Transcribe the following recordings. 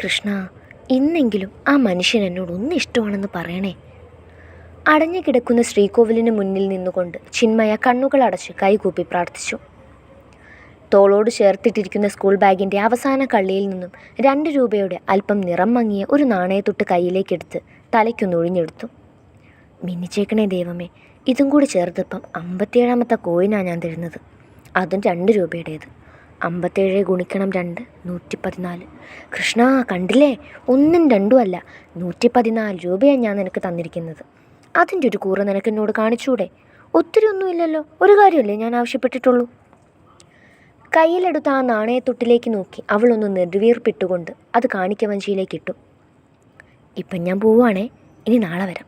കൃഷ്ണ ഇന്നെങ്കിലും ആ മനുഷ്യൻ എന്നോട് ഒന്ന് ഇഷ്ടമാണെന്ന് പറയണേ. അടഞ്ഞു കിടക്കുന്ന ശ്രീകോവിലിന് മുന്നിൽ നിന്നുകൊണ്ട് ചിന്മയ കണ്ണുകൾ അടച്ച് കൈകൂപ്പി പ്രാർത്ഥിച്ചു. തോളോട് ചേർത്തിട്ടിരിക്കുന്ന സ്കൂൾ ബാഗിന്റെ അവസാന കള്ളിയിൽ നിന്നും രണ്ട് രൂപയുടെ അല്പം നിറം മങ്ങിയ ഒരു നാണയത്തൊട്ട് കയ്യിലേക്കെടുത്ത് തലയ്ക്കൊന്ന് ഒഴിഞ്ഞെടുത്തു. മിന്നിച്ചേക്കണേ ദൈവമേ ഇതും കൂടി ചേർത്തപ്പം അമ്പത്തിയേഴാമത്തെ കോയിനാണ് ഞാൻ തരുന്നത്. അതും രണ്ട് രൂപയുടേത്. അമ്പത്തേഴ് ഗുണിക്കണം രണ്ട് നൂറ്റി പതിനാല് കൃഷ്ണ കണ്ടില്ലേ? ഒന്നും രണ്ടും അല്ല നൂറ്റി പതിനാല് രൂപയാണ് ഞാൻ നിനക്ക് തന്നിരിക്കുന്നത്. അതിന്റെ ഒരു കൂറ് നിനക്ക് എന്നോട് കാണിച്ചൂടെ? ഒത്തിരി ഒന്നുമില്ലല്ലോ ഒരു കാര്യമല്ലേ ഞാൻ ആവശ്യപ്പെട്ടിട്ടുള്ളൂ? കയ്യിലെടുത്ത ആ നാണയത്തൊട്ടിലേക്ക് നോക്കി അവളൊന്ന് നെടുവീർപ്പിട്ടുകൊണ്ട് അത് കാണിക്കവഞ്ചിയിലേക്ക് ഇട്ടു. ഇപ്പം ഞാൻ പോവുകയാണേ ഇനി നാളെ വരാം.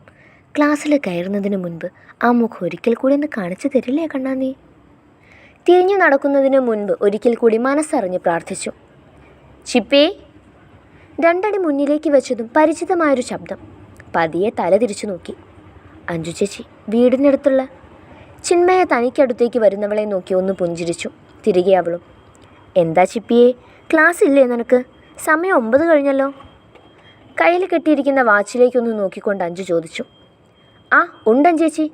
ക്ലാസ്സിൽ കയറുന്നതിന് മുൻപ് ആ മുഖം ഒരിക്കൽ കൂടി ഒന്ന് കാണിച്ചു തരില്ലേ കണ്ണാ നീ? തിരിഞ്ഞു നടക്കുന്നതിന് മുൻപ് ഒരിക്കൽ കൂടി മനസ്സറിഞ്ഞ് പ്രാർത്ഥിച്ചു. ചിപ്പേ രണ്ടടി മുന്നിലേക്ക് വെച്ചതും പരിചിതമായൊരു ശബ്ദം പതിയെ തല തിരിച്ചു നോക്കി. അഞ്ജു ചേച്ചി വീടിനടുത്തുള്ള ചിന്മയ തനിക്കടുത്തേക്ക് വരുന്നവളെ നോക്കി ഒന്ന് പുഞ്ചിരിച്ചു. തിരികെ അവളും എന്താ ചിപ്പിയെ ക്ലാസ് ഇല്ലേ നിനക്ക്? സമയം ഒമ്പത് കഴിഞ്ഞല്ലോ. കയ്യിൽ കെട്ടിയിരിക്കുന്ന വാച്ചിലേക്കൊന്ന് നോക്കിക്കൊണ്ട് അഞ്ചു ചോദിച്ചു. ആ ഉണ്ടൻ ചേച്ചി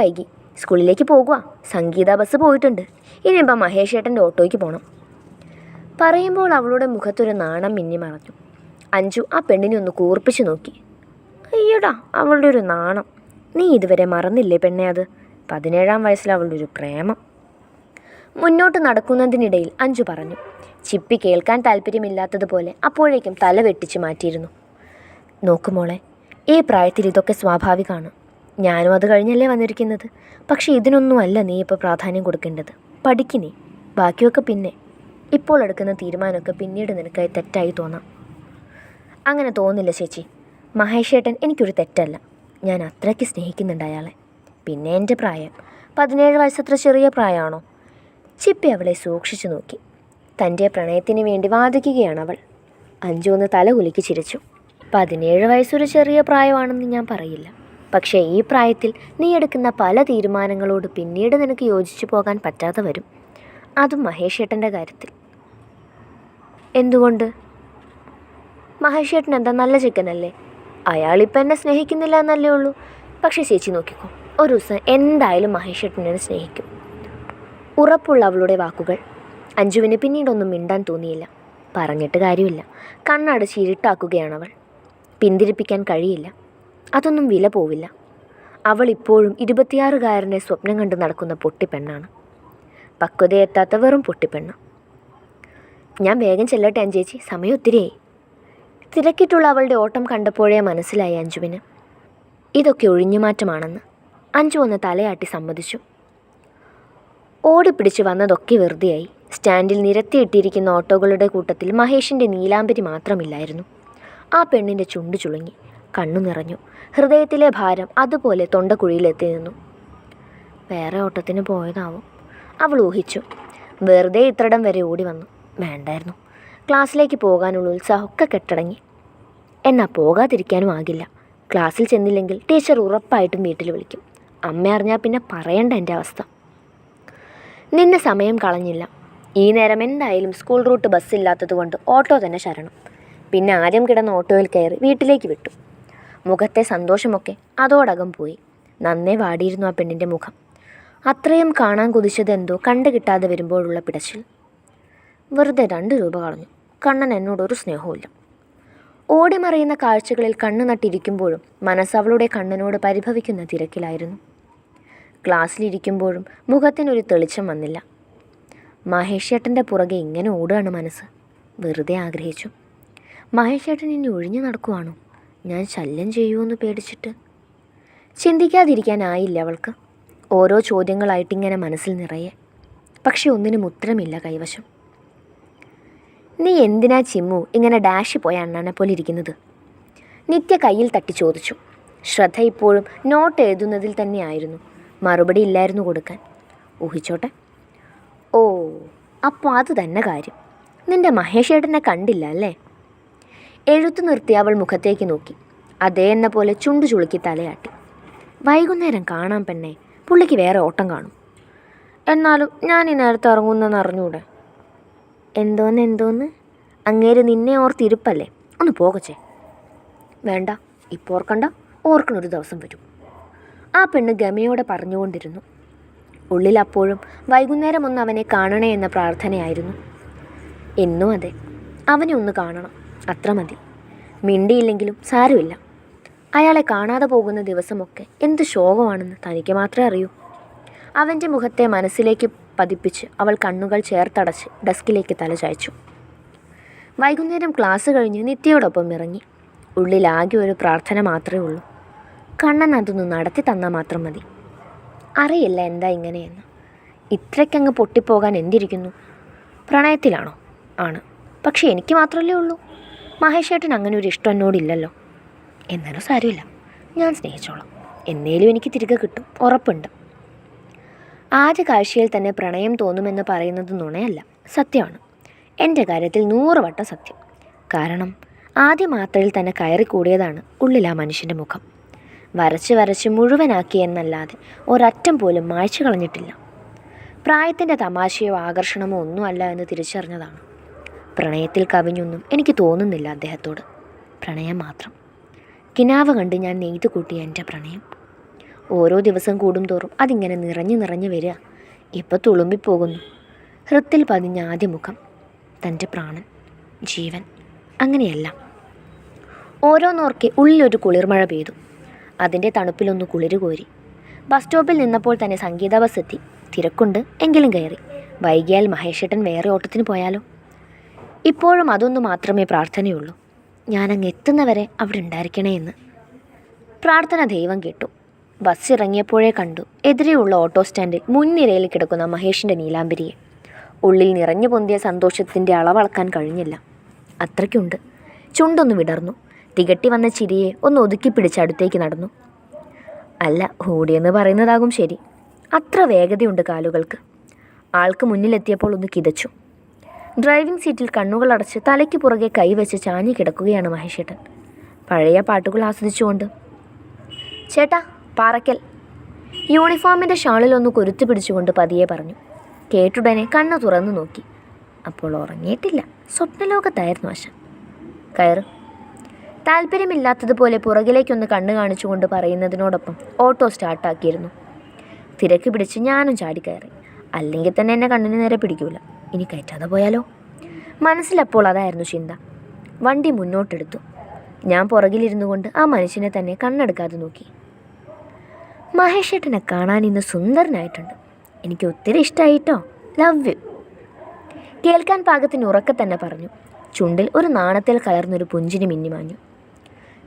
വൈകി. സ്കൂളിലേക്ക് പോകുക സംഗീത ബസ് പോയിട്ടുണ്ട്. ഇനിയിപ്പം മഹേഷ് ഏട്ടന്റെ ഓട്ടോയ്ക്ക് പോകണം പറയുമ്പോൾ അവളുടെ മുഖത്തൊരു നാണം മിന്നി മറഞ്ഞു. അഞ്ചു ആ പെണ്ണിനെ ഒന്ന് കൂർപ്പിച്ച് നോക്കി. അയ്യോടാ അവളുടെ ഒരു നാണം. നീ ഇതുവരെ മറന്നില്ലേ പെണ്ണെ അത്? പതിനേഴാം വയസ്സിൽ അവളുടെ ഒരു പ്രേമം. മുന്നോട്ട് നടക്കുന്നതിനിടയിൽ അഞ്ചു പറഞ്ഞു ചിപ്പി കേൾക്കാൻ താല്പര്യമില്ലാത്തതുപോലെ അപ്പോഴേക്കും തല വെട്ടിച്ച് മാറ്റിയിരുന്നു. നോക്കുമോളെ ഈ പ്രായത്തിൽ ഇതൊക്കെ സ്വാഭാവികമാണ് ഞാനും അത് കഴിഞ്ഞല്ലേ വന്നിരിക്കുന്നത്. പക്ഷേ ഇതിനൊന്നുമല്ല നീ ഇപ്പോൾ പ്രാധാന്യം കൊടുക്കേണ്ടത്. പഠിക്ക് നീ. ബാക്കിയൊക്കെ പിന്നെ. ഇപ്പോൾ എടുക്കുന്ന തീരുമാനമൊക്കെ പിന്നീട് നിനക്കായി തെറ്റായി തോന്നാം. അങ്ങനെ തോന്നില്ല ചേച്ചി. മഹേഷേട്ടൻ എനിക്കൊരു തെറ്റല്ല. ഞാൻ അത്രയ്ക്ക് സ്നേഹിക്കുന്നുണ്ട് അയാളെ. പിന്നെ എന്റെ പ്രായം. പതിനേഴ് വയസ്സത്ര ചെറിയ പ്രായമാണോ? ചിപ്പി അവളെ സൂക്ഷിച്ചു നോക്കി. തന്റെ പ്രണയത്തിന് വേണ്ടി വാദിക്കുകയാണ് അവൾ. അഞ്ചു ഒന്ന് തല കുലുക്കി ചിരിച്ചു. പതിനേഴ് വയസ്സൊരു ചെറിയ പ്രായമാണെന്ന് ഞാൻ പറയില്ല. പക്ഷേ ഈ പ്രായത്തിൽ നീ എടുക്കുന്ന പല തീരുമാനങ്ങളോട് പിന്നീട് നിനക്ക് യോജിച്ചു പോകാൻ പറ്റാതെ വരും. അതും മഹേഷ് ഏട്ടന്റെ കാര്യത്തിൽ. എന്തുകൊണ്ട്? മഹേഷേട്ടൻ എന്താ നല്ല ചിക്കനല്ലേ? അയാളിപ്പോൾ എന്നെ സ്നേഹിക്കുന്നില്ല എന്നല്ലേ ഉള്ളൂ. പക്ഷേ ചേച്ചി നോക്കിക്കോ ഒരു ദിവസം എന്തായാലും മഹേഷ് ഏട്ടനെ സ്നേഹിക്കും. ഉറപ്പുള്ള അവളുടെ വാക്കുകൾ. അഞ്ജുവിന് പിന്നീടൊന്നും മിണ്ടാൻ തോന്നിയില്ല. പറഞ്ഞിട്ട് കാര്യമില്ല. കണ്ണടച്ച് ഇരുട്ടാക്കുകയാണവൾ. പിന്തിരിപ്പിക്കാൻ കഴിയില്ല. അതൊന്നും വില പോവില്ല. അവൾ ഇപ്പോഴും ഇരുപത്തിയാറുകാരനെ സ്വപ്നം കണ്ട് നടക്കുന്ന പൊട്ടിപ്പെണ്ണാണ്. പക്വതയെത്താത്ത വെറും പൊട്ടിപ്പെണ്ണ്. ഞാൻ വേഗം ചെല്ലട്ടെ അഞ്ചേച്ചി സമയം ഒത്തിരിയായി. തിരക്കിട്ടുള്ള അവളുടെ ഓട്ടം കണ്ടപ്പോഴേ മനസ്സിലായി അഞ്ജുവിന്. ഇതൊക്കെ ഒഴിഞ്ഞുമാറ്റമാണെന്ന്. അഞ്ജു ഒന്ന് തലയാട്ടി സമ്മതിച്ചു. ഓടിപ്പിടിച്ച് വന്നതൊക്കെ വെറുതെയായി. സ്റ്റാൻഡിൽ നിരത്തിയിട്ടിരിക്കുന്ന ഓട്ടോകളുടെ കൂട്ടത്തിൽ മഹേഷിന്റെ നീലാംബരി മാത്രമില്ലായിരുന്നു. ആ പെണ്ണിന്റെ ചുണ്ടു ചുളുങ്ങി. കണ്ണു നിറഞ്ഞു. ഹൃദയത്തിലെ ഭാരം അതുപോലെ തൊണ്ടക്കുഴിയിലെത്തി നിന്നു വേറെ ഓട്ടത്തിന് പോയതാവും. അവൾ ഊഹിച്ചു. വെറുതെ ഇത്രടം വരെ ഓടി വന്നു. വേണ്ടായിരുന്നു. ക്ലാസ്സിലേക്ക് പോകാനുള്ള ഉത്സാഹമൊക്കെ കെട്ടടങ്ങി. എന്നാൽ പോകാതിരിക്കാനും ആകില്ല. ക്ലാസ്സിൽ ചെന്നില്ലെങ്കിൽ ടീച്ചർ ഉറപ്പായിട്ടും വീട്ടിൽ വിളിക്കും. അമ്മ അറിഞ്ഞാൽ പിന്നെ പറയണ്ട എന്റെ അവസ്ഥ. നിന്നെ സമയം കളഞ്ഞില്ല. ഈ നേരം എന്തായാലും സ്കൂൾ റൂട്ട് ബസ്സില്ലാത്തതുകൊണ്ട് ഓട്ടോ തന്നെ ശരണം. പിന്നെ ആദ്യം കിടന്ന ഓട്ടോയിൽ കയറി വീട്ടിലേക്ക് വിട്ടു. മുഖത്തെ സന്തോഷമൊക്കെ അതോടകം പോയി. നന്നേ വാടിയിരുന്നു ആ പെണ്ണിന്റെ മുഖം. അത്രയും കാണാൻ കൊതിച്ചതെന്തോ കണ്ടു കിട്ടാതെ വരുമ്പോഴുള്ള പിടച്ചിൽ. വെറുതെ രണ്ട് രൂപ കളഞ്ഞു. കണ്ണൻ എന്നോടൊരു സ്നേഹവുമില്ല. ഓടിമറിയുന്ന കാഴ്ചകളിൽ കണ്ണു നട്ടിരിക്കുമ്പോഴും മനസ്സവളുടെ കണ്ണനോട് പരിഭവിക്കുന്ന തിരക്കിലായിരുന്നു. ക്ലാസ്സിലിരിക്കുമ്പോഴും മുഖത്തിനൊരു തെളിച്ചം വന്നില്ല. മഹേഷേട്ടന്റെ പുറകെ ഇങ്ങനെ ഓടുകയാണ് മനസ്സ്. വെറുതെ ആഗ്രഹിച്ചു. മഹേഷേട്ടൻ ഇനി ഒഴിഞ്ഞു നടക്കുവാണോ? ഞാൻ ശല്യം ചെയ്യുമെന്ന് പേടിച്ചിട്ട്. ചിന്തിക്കാതിരിക്കാനായില്ല അവൾക്ക്. ഓരോ ചോദ്യങ്ങളായിട്ടിങ്ങനെ മനസ്സിൽ നിറയെ. പക്ഷെ ഒന്നിനും ഉത്തരമില്ല കൈവശം. നീ എന്തിനാ ചിമ്മു ഇങ്ങനെ ഡാഷ് പോയ അണ്ണനെ പോലെ ഇരിക്കുന്നത്? നിത്യ കയ്യിൽ തട്ടി ചോദിച്ചു. ശ്രദ്ധ ഇപ്പോഴും നോട്ട് എഴുതുന്നതിൽ തന്നെയായിരുന്നു. മറുപടി ഇല്ലായിരുന്നു കൊടുക്കാൻ. ഊഹിച്ചോട്ടെ? ഓ അപ്പോൾ അത് തന്നെ കാര്യം. നിന്റെ മഹേഷേട്ടനെ കണ്ടില്ല അല്ലേ? എഴുത്തു നിർത്തി അവൾ മുഖത്തേക്ക് നോക്കി. അതേ എന്ന പോലെ ചുണ്ടു ചുളുക്കി തലയാട്ടി. വൈകുന്നേരം കാണാൻ പെണ്ണെ പുള്ളിക്ക് വേറെ ഓട്ടം കാണും. എന്നാലും ഞാൻ ഈ നേരത്തെ ഇറങ്ങുന്നെന്ന് അറിഞ്ഞൂടെ? എന്തോന്ന് എന്തോന്ന്? അങ്ങേര് നിന്നെ ഓർത്തിരുപ്പല്ലേ? ഒന്ന് പോകച്ചേ. വേണ്ട ഇപ്പോൾ ഓർക്കണ്ട ഓർക്കണൊരു ദിവസം വരും. ആ പെണ്ണ് ഗമയോടെ പറഞ്ഞുകൊണ്ടിരുന്നു. ഉള്ളിൽ അപ്പോഴും വൈകുന്നേരം ഒന്ന് അവനെ കാണണേ എന്ന പ്രാർത്ഥനയായിരുന്നു. എന്നും അതെ അവനെ ഒന്ന് കാണണം. അത്ര മതി. മിണ്ടിയില്ലെങ്കിലും സാരമില്ല. അയാളെ കാണാതെ പോകുന്ന ദിവസമൊക്കെ എന്ത് ശോകമാണെന്ന് തനിക്ക് മാത്രമേ അറിയൂ. അവന്റെ മുഖത്തെ മനസ്സിലേക്ക് പതിപ്പിച്ച് അവൾ കണ്ണുകൾ ചേർത്തടച്ച് ഡെസ്കിലേക്ക് തല ചായച്ചു. വൈകുന്നേരം ക്ലാസ് കഴിഞ്ഞ് നിത്യയോടൊപ്പം ഇറങ്ങി. ഉള്ളിലാകെ ഒരു പ്രാർത്ഥന മാത്രമേ ഉള്ളൂ. കണ്ണൻ അതൊന്ന് നടത്തി തന്നാൽ മാത്രം മതി. അറിയില്ല എന്താ ഇങ്ങനെയെന്ന്. ഇത്രയ്ക്കങ്ങ് പൊട്ടിപ്പോകാൻ എന്തിരിക്കുന്നു? പ്രണയത്തിലാണോ? ആണ്. പക്ഷേ എനിക്ക് മാത്രമല്ലേ ഉള്ളൂ. മഹേഷേട്ടൻ അങ്ങനെ ഒരു ഇഷ്ടം എന്നോടില്ലല്ലോ. എന്നാലും സാരമില്ല. ഞാൻ സ്നേഹിച്ചോളാം. എന്നേലും എനിക്ക് തിരികെ കിട്ടും. ഉറപ്പുണ്ട്. ആദ്യ കാഴ്ചയിൽ തന്നെ പ്രണയം തോന്നുമെന്ന് പറയുന്നത് നുണയല്ല. സത്യമാണ്. എന്റെ കാര്യത്തിൽ നൂറ് വട്ടം സത്യം. കാരണം ആദ്യ മാത്രയിൽ തന്നെ കയറി കൂടിയതാണ് ഉള്ളിൽ ആ മനുഷ്യന്റെ മുഖം. വരച്ച് വരച്ച് മുഴുവനാക്കി എന്നല്ലാതെ ഒരറ്റം പോലും മായ്ച്ചു കളഞ്ഞിട്ടില്ല. പ്രായത്തിന്റെ തമാശയോ ആകർഷണമോ ഒന്നുമല്ല എന്ന് തിരിച്ചറിഞ്ഞതാണ്. പ്രണയത്തിൽ കവിഞ്ഞൊന്നും എനിക്ക് തോന്നുന്നില്ല അദ്ദേഹത്തോട്. പ്രണയം മാത്രം. കിനാവ് കണ്ട് ഞാൻ നെയ്ത് കൂട്ടിയ എന്റെ പ്രണയം. ഓരോ ദിവസം കൂടുംതോറും അതിങ്ങനെ നിറഞ്ഞു നിറഞ്ഞു വരിക. ഇപ്പോൾ തുളുമ്പിപ്പോകുന്നു. ഹൃത്തിൽ പതിഞ്ഞ ആദ്യ മുഖം. തന്റെ പ്രാണൻ. ജീവൻ. അങ്ങനെയെല്ലാം. ഓരോന്നോർക്കെ ഉള്ളിലൊരു കുളിർമഴ പെയ്തു. അതിന്റെ തണുപ്പിലൊന്ന് കുളിര് കോരി ബസ് സ്റ്റോപ്പിൽ നിന്നപ്പോൾ തന്നെ സംഗീത ബസ് എത്തി. തിരക്കുണ്ട്. എങ്കിലും കയറി. വൈകിയാൽ മഹേഷേട്ടൻ വേറെ ഓട്ടത്തിന് പോയാലോ? ഇപ്പോഴും അതൊന്നു മാത്രമേ പ്രാർത്ഥനയുള്ളൂ. ഞാനങ്ങ് എത്തുന്നവരെ അവിടെ ഉണ്ടായിരിക്കണേ എന്ന്. പ്രാർത്ഥന ദൈവം കേട്ടു. ബസ് ഇറങ്ങിയപ്പോഴേ കണ്ടു എതിരെയുള്ള ഓട്ടോ സ്റ്റാൻഡിൽ മുൻനിരയിൽ കിടക്കുന്ന മഹേഷിന്റെ നീലാംബരിയെ. ഉള്ളിൽ നിറഞ്ഞു പൊന്തിയ സന്തോഷത്തിന്റെ അളവളക്കാൻ കഴിഞ്ഞില്ല. അത്രയ്ക്കുണ്ട്. ചുണ്ടൊന്ന് വിടർന്നു. തികട്ടി വന്ന ചിരിയെ ഒന്ന് ഒതുക്കി പിടിച്ച് അടുത്തേക്ക് നടന്നു. അല്ല ഓടിയെന്ന് പറയുന്നതാകും ശരി. അത്ര വേഗതയുണ്ട് കാലുകൾക്ക്. ആൾക്ക് മുന്നിലെത്തിയപ്പോൾ ഒന്ന് കിതച്ചു. ഡ്രൈവിംഗ് സീറ്റിൽ കണ്ണുകൾ അടച്ച് തലയ്ക്ക് പുറകെ കൈവച്ച് ചാഞ്ഞു കിടക്കുകയാണ് മഹേഷേട്ടൻ. പഴയ പാട്ടുകൾ ആസ്വദിച്ചുകൊണ്ട് ചേട്ടാ പാറയ്ക്കൽ യൂണിഫോമിന്റെ ഷാളിലൊന്ന് കൊരുത്തു പിടിച്ചുകൊണ്ട് പതിയെ പറഞ്ഞു. കേട്ടുടനെ കണ്ണ് തുറന്നു നോക്കി. അപ്പോൾ ഉറങ്ങിയിട്ടില്ല. സ്വപ്നലോകത്തായിരുന്നു ആശ കയറ്. താല്പര്യമില്ലാത്തതുപോലെ പുറകിലേക്കൊന്ന് കണ്ണു കാണിച്ചുകൊണ്ട് പറയുന്നതിനോടൊപ്പം ഓട്ടോ സ്റ്റാർട്ടാക്കിയിരുന്നു. തിരക്ക് പിടിച്ച് ഞാനും ചാടിക്കയറി അല്ലെങ്കിൽ തന്നെ എന്നെ കണ്ണിന് നേരെ പിടിക്കൂല. ഇനി കയറ്റാതെ പോയാലോ? മനസ്സിലപ്പോൾ അതായിരുന്നു ചിന്ത. വണ്ടി മുന്നോട്ടെടുത്തു. ഞാൻ പുറകിലിരുന്നു കൊണ്ട് ആ മനുഷ്യനെ തന്നെ കണ്ണെടുക്കാതെ നോക്കി. മഹേഷ് ഏട്ടനെ കാണാൻ ഇന്ന് സുന്ദരനായിട്ടുണ്ട്. എനിക്ക് ഒത്തിരി ഇഷ്ടമായിട്ടോ ലവ് യു കേൾക്കാൻ പാകത്തിന് ഉറക്കെ തന്നെ പറഞ്ഞു. ചുണ്ടിൽ ഒരു നാണത്തിൽ കലർന്നൊരു പുഞ്ചിരി മിന്നിമാഞ്ഞു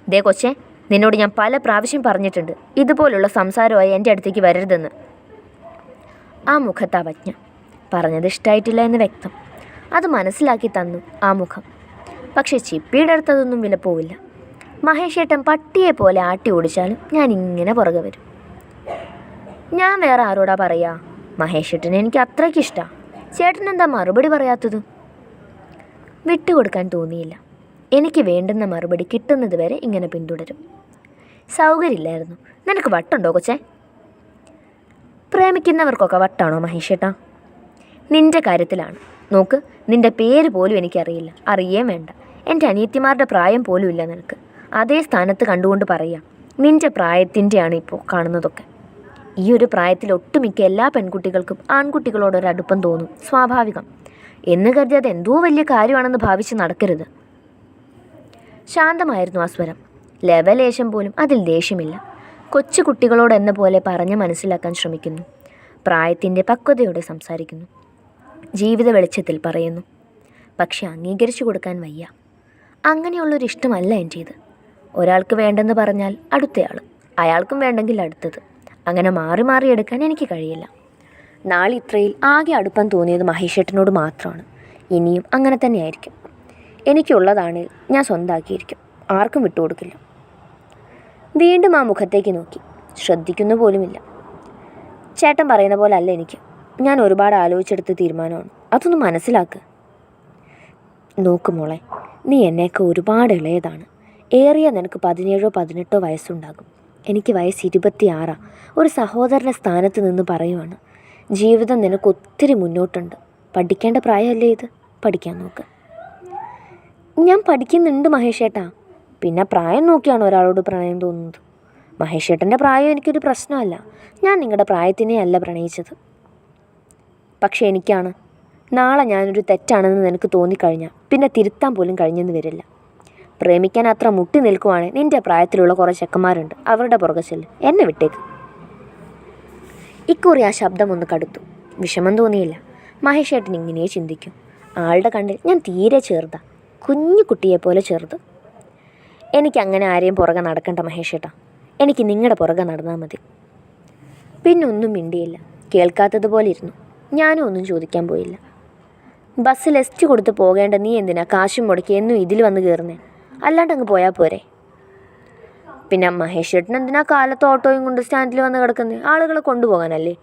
ദേ കൊച്ചെ നിന്നോട് ഞാൻ പല പ്രാവശ്യം പറഞ്ഞിട്ടുണ്ട്. ഇതുപോലുള്ള സംസാരമായി എന്റെ അടുത്തേക്ക് വരരുതെന്ന്. ആ മുഖത്ത് അവജ്ഞ പറഞ്ഞത് ഇഷ്ടമായിട്ടില്ല എന്ന് വ്യക്തം. അത് മനസ്സിലാക്കി തന്നു ആ മുഖം. പക്ഷേ ചിപ്പിയുടെ അടുത്തതൊന്നും വില പോവില്ല. മഹേഷേട്ടൻ പട്ടിയെ പോലെ ആട്ടി ഓടിച്ചാലും ഞാൻ ഇങ്ങനെ പുറകെ വരും. ഞാൻ വേറെ ആരോടാ പറയാ? മഹേഷേട്ടനെ എനിക്ക് അത്രയ്ക്ക് ഇഷ്ടമാണ് ചേട്ടൻ എന്താ മറുപടി പറയാത്തത്? വിട്ടുകൊടുക്കാൻ തോന്നിയില്ല. എനിക്ക് വേണ്ടുന്ന മറുപടി കിട്ടുന്നത് വരെ ഇങ്ങനെ പിന്തുടരും. സൗകര്യമില്ലായിരുന്നു. നിനക്ക് വട്ടുണ്ടോ കൊച്ചേ? പ്രേമിക്കുന്നവർക്കൊക്കെ വട്ടാണോ മഹേഷേട്ടാ നിന്റെ കാര്യത്തിലാണ്. നോക്ക് നിന്റെ പേര് പോലും എനിക്കറിയില്ല. അറിയേം വേണ്ട. എന്റെ അനിയത്തിമാരുടെ പ്രായം പോലും ഇല്ല നിനക്ക്. അതേ സ്ഥാനത്ത് കണ്ടുകൊണ്ട് പറയാം നിന്റെ പ്രായത്തിന്റെയാണ് ഇപ്പോൾ കാണുന്നതൊക്കെ. ഈ ഒരു പ്രായത്തിൽ ഒട്ടുമിക്ക എല്ലാ പെൺകുട്ടികൾക്കും ആൺകുട്ടികളോടൊരു അടുപ്പം തോന്നും സ്വാഭാവികം. എന്ന് കരുതി അത് എന്തോ വലിയ കാര്യമാണെന്ന് ഭാവിച്ച് നടക്കരുത്. ശാന്തമായിരുന്നു ആ സ്വരം. ലവലേശം പോലും അതിൽ ദേഷ്യമില്ല. കൊച്ചു കുട്ടികളോട് എന്ന പോലെ പറഞ്ഞ് മനസ്സിലാക്കാൻ ശ്രമിക്കുന്നു. പ്രായത്തിന്റെ പക്വതയോടെ സംസാരിക്കുന്നു. ജീവിത വെളിച്ചത്തിൽ പറയുന്നു. പക്ഷെ അംഗീകരിച്ചു കൊടുക്കാൻ വയ്യ. അങ്ങനെയുള്ളൊരു ഇഷ്ടമല്ല എന്റേത് ഒരാൾക്ക് വേണ്ടെന്ന് പറഞ്ഞാൽ അടുത്തയാൾ അയാൾക്കും വേണ്ടെങ്കിൽ അടുത്തത്. അങ്ങനെ മാറി മാറി എടുക്കാൻ എനിക്ക് കഴിയില്ല. നാളെ ഇത്രയിൽ ആകെ അടുപ്പം തോന്നിയത് മഹേഷേട്ടനോട് മാത്രമാണ്. ഇനിയും അങ്ങനെ തന്നെയായിരിക്കും. എനിക്കുള്ളതാണ് ഞാൻ സ്വന്താക്കിയിരിക്കും. ആർക്കും വിട്ടുകൊടുക്കില്ല. വീണ്ടും ആ മുഖത്തേക്ക് നോക്കി. ശ്രദ്ധിക്കുന്ന പോലുമില്ല. ചേട്ടൻ പറയുന്ന പോലെ അല്ല എനിക്ക്. ഞാൻ ഒരുപാട് ആലോചിച്ചെടുത്ത തീരുമാനമാണ്. അതൊന്ന് മനസ്സിലാക്ക്. നോക്ക് മോളെ നീ എന്നെയൊക്കെ ഒരുപാട് ഇളയതാണ്. ഏറിയ നിനക്ക് പതിനേഴോ പതിനെട്ടോ വയസ്സുണ്ടാകും. എനിക്ക് വയസ്സ് ഇരുപത്തിയാറാണ് ഒരു സഹോദരന്റെ സ്ഥാനത്ത് നിന്ന് പറയുവാണ്. ജീവിതം നിനക്ക് ഒത്തിരി മുന്നോട്ടുണ്ട്. പഠിക്കേണ്ട പ്രായമല്ലേ ഇത്? പഠിക്കാൻ നോക്ക്. ഞാൻ പഠിക്കുന്നുണ്ട് മഹേഷേട്ടാ. പിന്നെ പ്രായം നോക്കിയാണ് ഒരാളോട് പ്രണയം തോന്നുന്നത്. മഹേഷേട്ടന്റെ പ്രായം എനിക്കൊരു പ്രശ്നമല്ല. ഞാൻ നിങ്ങളുടെ പ്രായത്തിനെ അല്ല പ്രണയിച്ചത്. പക്ഷേ എനിക്കാണ്. നാളെ ഞാനൊരു തെറ്റാണെന്ന് നിനക്ക് തോന്നിക്കഴിഞ്ഞാൽ പിന്നെ തിരുത്താൻ പോലും കഴിഞ്ഞെന്ന് വരില്ല. പ്രേമിക്കാൻ അത്ര മുട്ടി നിൽക്കുവാണ് നിന്റെ പ്രായത്തിലുള്ള കുറേ ചെക്കന്മാരുണ്ട്. അവരുടെ പുറകെ ചെല്ല്. എന്നെ വിട്ടേക്ക്. ഇക്കുറി ആ ശബ്ദം ഒന്ന് കടുത്തു. വിഷമം തോന്നിയില്ല. മഹേഷേട്ടൻ ഇങ്ങനെ ചിന്തിക്കും. ആളുടെ കണ്ടിൽ ഞാൻ തീരെ ചെറുതാ കുഞ്ഞു കുട്ടിയെപ്പോലെ ചെറുത് എനിക്ക് അങ്ങനെ ആരെയും പുറകെ നടക്കണ്ട മഹേഷേട്ടാ. എനിക്ക് നിങ്ങളുടെ പുറകെ നടന്നാൽ മതി. പിന്നൊന്നും മിണ്ടിയില്ല. കേൾക്കാത്തതുപോലെ ഇരുന്നു. ഞാനും ഒന്നും ചോദിക്കാൻ പോയില്ല. ബസ്സിൽ എസ്റ്റ് കൊടുത്ത് പോകേണ്ട നീ എന്തിനാ? കാശും മുടക്കി എന്നും ഇതിൽ വന്ന് കയറുന്നേ? അല്ലാണ്ട് അങ്ങ് പോയാൽ പോരെ? പിന്നെ മഹേഷ് ചേട്ടൻ എന്തിനാ കാലത്ത് ഓട്ടോയും കൊണ്ട് സ്റ്റാൻഡിൽ വന്ന് കിടക്കുന്നത് ആളുകളെ കൊണ്ടുപോകാനല്ലേ?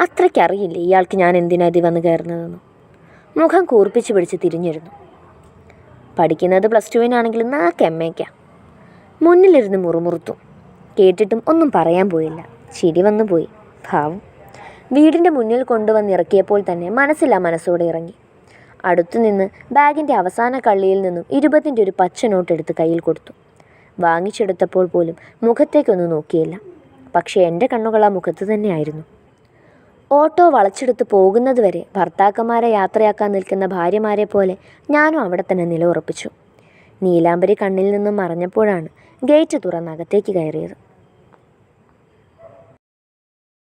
അത്രയ്ക്ക് അറിയില്ല ഇയാൾക്ക് ഞാൻ എന്തിനാ ഇതിൽ വന്ന് കയറുന്നതെന്ന്? മുഖം കൂർപ്പിച്ച് പിടിച്ച് തിരിഞ്ഞിരുന്നു. പഠിക്കുന്നത് പ്ലസ് ടുവിനാണെങ്കിൽ നാക്ക് എം എമ്മയ്ക്ക മുന്നിലിരുന്ന് മുറുമുറുത്തു. കേട്ടിട്ടും ഒന്നും പറയാൻ പോയില്ല. ചിരി വന്നു പോയി. ഭാവം. വീടിന്റെ മുന്നിൽ കൊണ്ടുവന്നിറക്കിയപ്പോൾ തന്നെ മനസ്സില്ല മനസ്സോടെ ഇറങ്ങി. അടുത്തുനിന്ന് ബാഗിന്റെ അവസാന കള്ളിയിൽ നിന്നും ഇരുപതിന്റെ ഒരു പച്ച നോട്ട് എടുത്ത് കയ്യിൽ കൊടുത്തു. വാങ്ങിച്ചെടുത്തപ്പോൾ പോലും മുഖത്തേക്കൊന്നും നോക്കിയില്ല. പക്ഷേ എന്റെ കണ്ണുകൾ ആ മുഖത്ത് തന്നെയായിരുന്നു. ഓട്ടോ വളച്ചെടുത്ത് പോകുന്നതുവരെ ഭർത്താക്കന്മാരെ യാത്രയാക്കാൻ നിൽക്കുന്ന ഭാര്യമാരെ പോലെ ഞാനും അവിടെ തന്നെ നിലയുറപ്പിച്ചു. നീലാംബരി കണ്ണിൽ നിന്നും മറഞ്ഞപ്പോഴാണ് ഗേറ്റ് തുറന്ന് അകത്തേക്ക് കയറിയത്.